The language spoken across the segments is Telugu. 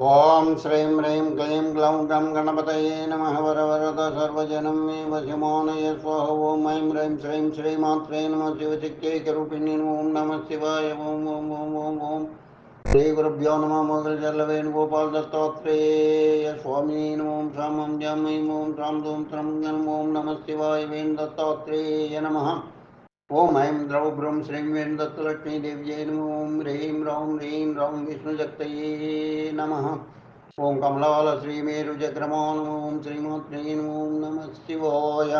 ॐ श्रीं ह्रीं क्लीं ग्लौं गं गणपतये नमः वरवरद सर्वजनं मे वशिमो नय स्वाह ॐ ऐं ह्रीं श्रीं श्रीमात्रे नमः शिवचिक्यैकरूपिणी ॐ नमः शिवाय, ॐ ॐ ॐ ॐ ॐ। श्रीगुरुभ्यो नमः मोगलजलवेणुगोपालदत्तात्रेयस्वामिने नमों श्रामं जामयीं ॐ श्रां धूं त्रं ॐ नमः शिवाय वेणुदत्तात्रेय नमः। ఓం నమ శివాయ వేణు దత్తాత్రేయ నమ ఓం ఐం ద్రవ బ్రహ్మ శ్రీం వేణు దత్తలక్ష్మీదేవ్యై నమ ఓం హ్రీం రౌం హ్రీం రౌం విష్ణుశక్తయే నమ ఓం కమలాల శ్రీమేరు జగ్రమో నమ ఓం శ్రీమాత్రే నమ ఓం నమ శివాయ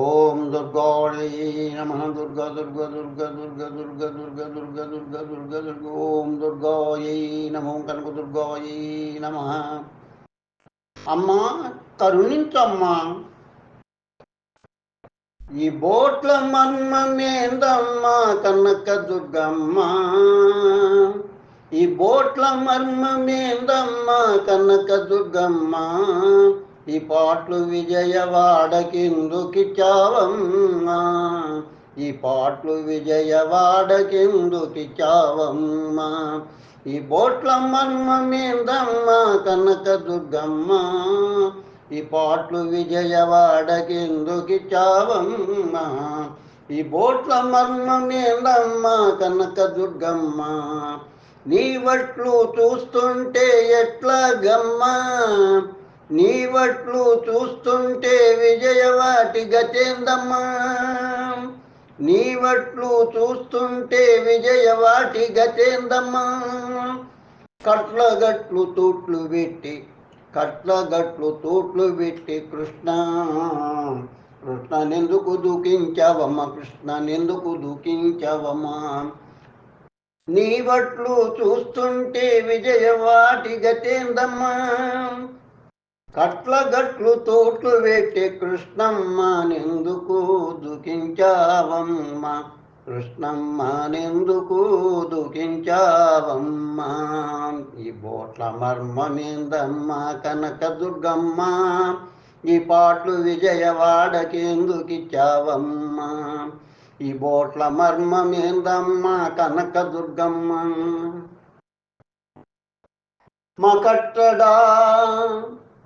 ఓం దుర్గాళై నమ దుర్గా దుర్గ దుర్గ దుర్గ దుర్గ దుర్గ దుర్గ దుర్గ దుర్గ దుర్గ ఓం దుర్గాయై నమో కనక దుర్గాయై నమ అమ్మా కరుణించమ్మా ఈ బోట్ల మర్మమేందమ్మా కనక దుర్గమ్మ. ఈ బోట్ల మర్మమేందమ్మా కనక దుర్గమ్మ. ఈ పాటలు విజయవాడకిందుకిచ్చావమ్మా? ఈ పాటలు విజయవాడకిందుకిచ్చావమ్మా? ఈ బోట్ల మర్మమేందమ్మా కనక దుర్గమ్మ. ఈ పాటలు విజయవాడకిందుకిచ్చావమ్మా? ఈ బోట్ల మర్మమేందమ్మా కనక దుర్గమ్మ నీ వట్లు చూస్తుంటే ఎట్లా గమ్మ నీ వట్లు చూస్తుంటే విజయవాటి గతేందమ్మ నీ వట్లు చూస్తుంటే విజయవాటి గతేందమ్మ కట్ల గట్లు తూట్లు పెట్టి కట్ల గట్లు తూట్లు పెట్టి కృష్ణ. కృష్ణ నెందుకు కృష్ణనెందుకు కృష్ణ నెందుకు నీ బట్లు చూస్తుంటే విజయవాటి గతేందమ్మా? కట్ల గట్లు తోట్లు పెట్టి కృష్ణమ్మ నెందుకు దుఃఖించావమ్మా కృష్ణమ్మ నెందుకు దుఃఖించావమ్మా? ఈ బోట్ల మర్మమేందమ్మ కనక దుర్గమ్మ? ఈ పాటలు విజయవాడకెందుకిచ్చావమ్మా? ఈ బోట్ల మర్మమేందమ్మ కనక దుర్గమ్మ? మకట్టడా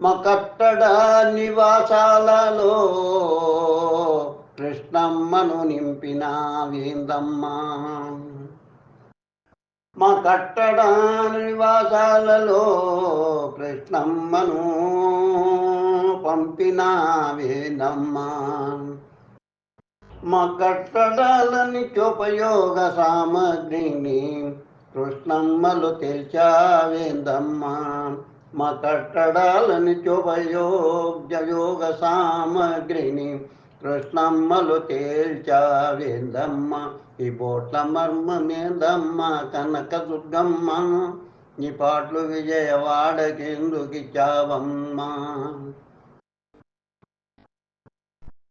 మకట్టడా నివాసాలలో కృష్ణమ్మను నింపిన వేందమ్మా. మా కట్టడ నివాసాలలో కృష్ణమ్మను పంపిన వేందమ్మ. మా కట్టడాలని ఉపయోగ సామగ్రిని కృష్ణమ్మలు తెలిచావేందమ్మ మా కట్టడాలని ఉపయోగ సామగ్రిని కృష్ణమ్మలు తేల్చావేందమ్మ ఈ బోట్ల మర్మమేందమ్మ కనక దుర్గమ్మ నీ పాటలు మా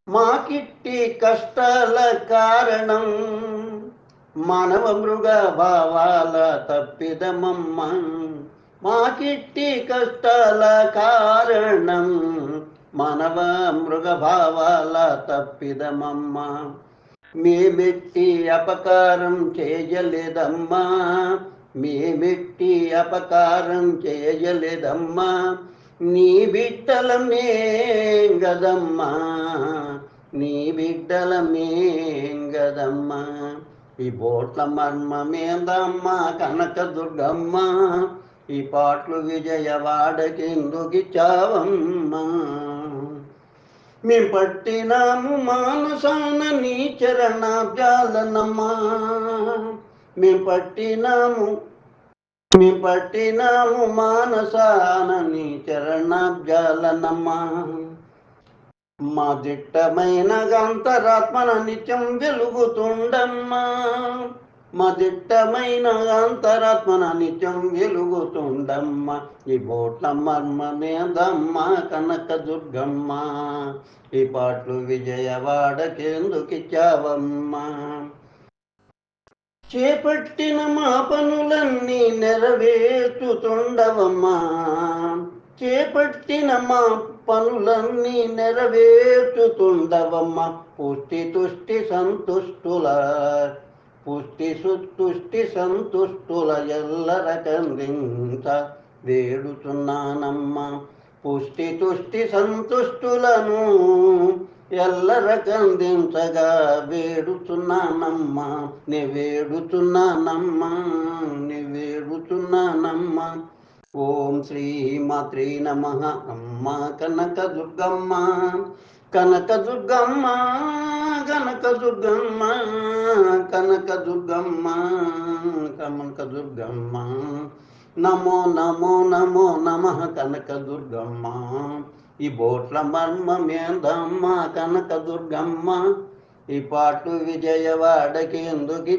మాకిట్టి కష్టాల కారణం మానవ మృగ భావాల తప్పిదమమ్మ. మాకిట్టి కష్టాల కారణం మానవ మృగ భావాల తప్పిదమమ్మ మేమెట్టి అపకారం చేయలేదమ్మా. మేమెట్టి అపకారం చేయలేదమ్మా. నీ బిడ్డలమే గదమ్మా. నీ బిడ్డలమే గదమ్మా. ఈ బోట్ల మర్మమేందమ్మా కనక దుర్గమ్మ. ఈ పాటలు విజయవాడకెందుకిచ్చావమ్మా మేం పట్టినాము మానసాన నీ చరణాబ్జాలనమ్మా మేం పట్టినాము మేం పట్టినాము మానసాన నీ చరణాబ్జాలనమ్మా మా దిట్టమైన అంతరాత్మన నిత్యం వెలుగుతుండమ్మా. మా దిట్టమైన అంతరాత్మన నిత్యం వెలుగుతుండమ్మ ఈ బోట్ల మర్మమేదమ్మ కనక దుర్గమ్మ. ఈ పాటలు విజయవాడకెందుకిచ్చావమ్మా? చేపట్టిన మా పనులన్నీ నెరవేర్చుతుండవమ్మ. చేపట్టిన మా పనులన్నీ నెరవేర్చుతుండవమ్మ. పుష్టి తుష్టి సంతుష్టుల పుష్టి సుతుష్టి సంతుష్టుల ఎల్లర కందించ వేడుతున్నానమ్మా. పుష్టి తుష్టి సంతుష్టులను ఎల్లర కందించగా వేడుతున్నానమ్మా. నే వేడుతున్నానమ్మా నే వేడుతున్నానమ్మా. ఓం శ్రీ మాత్రీ నమ. అమ్మ కనక దుర్గమ్మ కనక దుర్గమ్మ కనక దుర్గమ్మ కనక దుర్గమ్మ దుర్గమ్మ నమో నమో నమో నమ కనక దుర్గమ్మ ఈ బోట్ల మర్మమేందమ్మ కనక దుర్గమ్మ ఈ పాటు విజయవాడకి ఎందుకు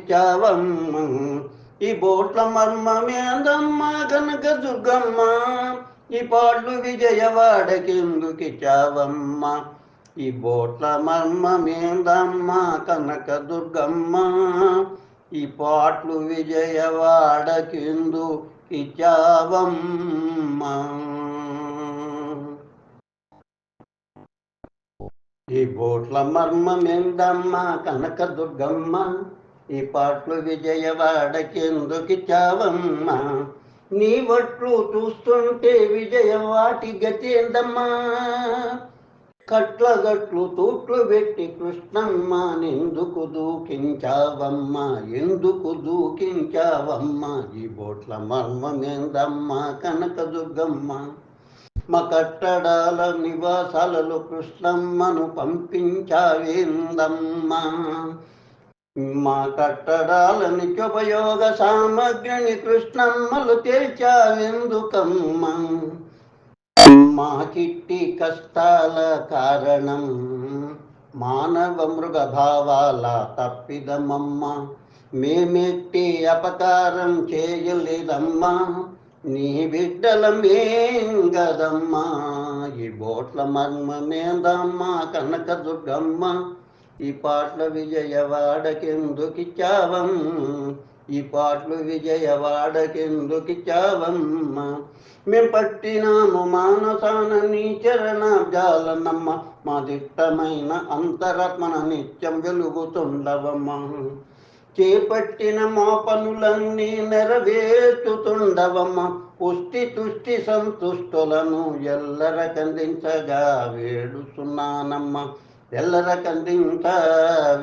ఈ బోట్ల మర్మమేందమ్మ కనక దుర్గమ్మ ఈ పాటు విజయవాడకి ఎందుకు ఈ బోట్ల మర్మమేందమ్మ కనక దుర్గమ్మ ఈ పాటలు విజయవాడకిందు ఇచ్చావమ్మ. ఈ బోట్ల మర్మమేందమ్మ కనక దుర్గమ్మ ఈ పాటలు విజయవాడకెందుకు చావమ్మ నీ వట్లు చూస్తుంటే విజయవాటి గతేందమ్మా. కట్లగట్లు తూట్లు పెట్టి కృష్ణమ్మ నెందుకు దూకించావమ్మ ఎందుకు దూకించావమ్మ? ఈ బోట్ల మర్మమేందమ్మ? కనక దుర్గమ్మ. మా కట్టడాల నివాసాలలో కృష్ణమ్మను పంపించావేందమ్మ? మా కట్టడాల ఉపయోగ సామగ్రిని కృష్ణమ్మలు తెచ్చావెందుకమ్మ మా చిట్టి కష్టాల కారణం మానవ మృగ భావాల తప్పిదమమ్మ. మేమెట్టి అపకారం చేయలేదమ్మా. నీ బిడ్డలమేం గదమ్మా ఈ బోట్ల మర్మమేదమ్మా కనక దుర్గమ్మ ఈ పాటల విజయవాడకెందుకిచ్చావం ఈ పాటలు విజయవాడకెందుకిచ్చావమ్మ? మేం పట్టినాము మానసాన నీ చరణాబ్జాలనమ్మ మా దిట్టమైన అంతరాత్మన నిత్యం వెలుగుతుండవమ్మ. చేపట్టిన మా పనులన్నీ నెరవేర్చుతుండవమ్మ. పుష్టి తుష్టి సంతుష్టులను ఎల్లర కందించగా వేడుతున్నానమ్మ. ఎల్లర కందించ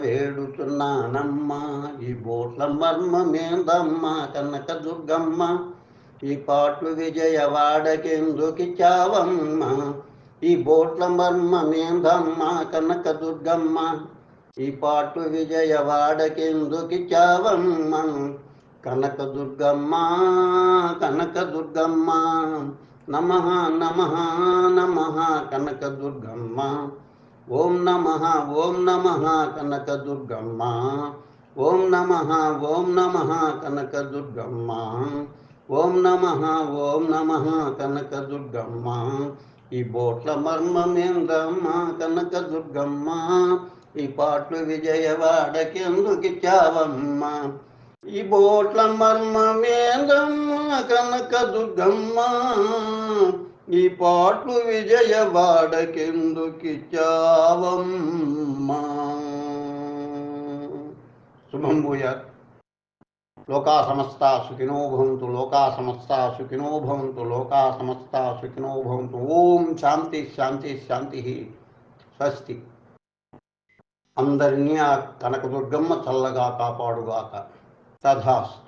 వేడుతున్నానమ్మ. ఈ బోట్ల మర్మమేందమ్మ కనక దుర్గమ్మ ఈ పాటలు విజయవాడకెందుకిచ్చావమ్మ ఈ బోట్ల మర్మమేందమ్మ కనక దుర్గమ్మ. ఈ పాటు విజయవాడకెందుకిచ్చావమ్మ కనక దుర్గమ్మ కనక దుర్గమ్మ. నమ నమ నమ కనక దుర్గమ్మ. ఓం నమ ఓం నమ కనక దుర్గమ్మ. ఓం నమ ఓం నమ కనక దుర్గమ్మ. ఓం నమ ఓం నమ కనక దుర్గమ్మ ఈ బోట్ల మర్మమేందమ్మ కనక దుర్గమ్మ ఈ పాటలు విజయవాడకెందుకిచ్చావమ్మ ఈ బోట్ల మర్మమేందమ్మ కనక దుర్గమ్మ ఈ పాటలు విజయవాడకెందుకిచ్చావమ్మ శుభం భూయాత్. లోకా సమస్త సుఖినో భవంతు లోకా సమస్త సుఖినో భవంతు లోకా సమస్త సుఖినో భవంతు ఓం శాంతి శాంతి శాంతి స్వస్తి అందరినీ ఆ కనకదుర్గమ్మ చల్లగా కాపాడుగాక తథాస్తు